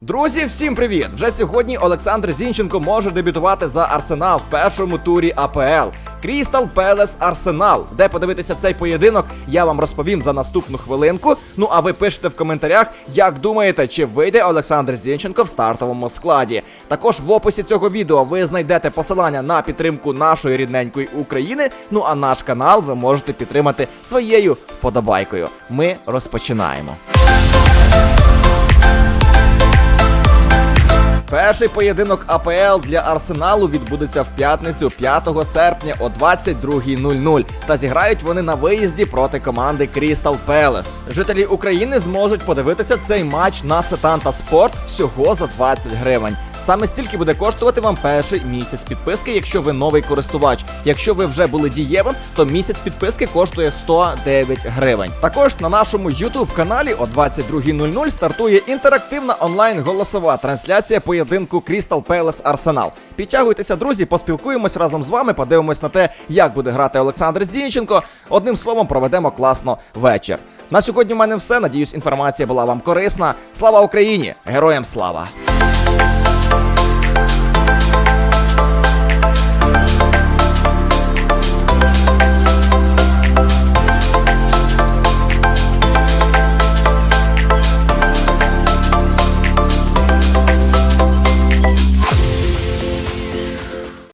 Друзі, всім привіт! Вже сьогодні Олександр Зінченко може дебютувати за Арсенал в першому турі АПЛ. Крістал Пелес Арсенал. Де подивитися цей поєдинок, я вам розповім за наступну хвилинку. Ну а ви пишете в коментарях, як думаєте, чи вийде Олександр Зінченко в стартовому складі. Також в описі цього відео ви знайдете посилання на підтримку нашої рідненької України. Ну а наш канал ви можете підтримати своєю вподобайкою. Ми розпочинаємо. Перший поєдинок АПЛ для Арсеналу відбудеться в п'ятницю 5 серпня о 22.00. Та зіграють вони на виїзді проти команди Крістал Пелес. Жителі України зможуть подивитися цей матч на Сетанта Спорт всього за 20 гривень. Саме стільки буде коштувати вам перший місяць підписки, якщо ви новий користувач. Якщо ви вже були дієвим, то місяць підписки коштує 109 гривень. Також на нашому YouTube каналі о 22.00 стартує інтерактивна онлайн голосова трансляція поєдинку Crystal Palace Арсенал. Підтягуйтеся, друзі, поспілкуємось разом з вами, подивимось на те, як буде грати Олександр Зінченко. Одним словом, проведемо класно вечір. На сьогодні в мене все. Надіюсь, інформація була вам корисна. Слава Україні! Героям слава!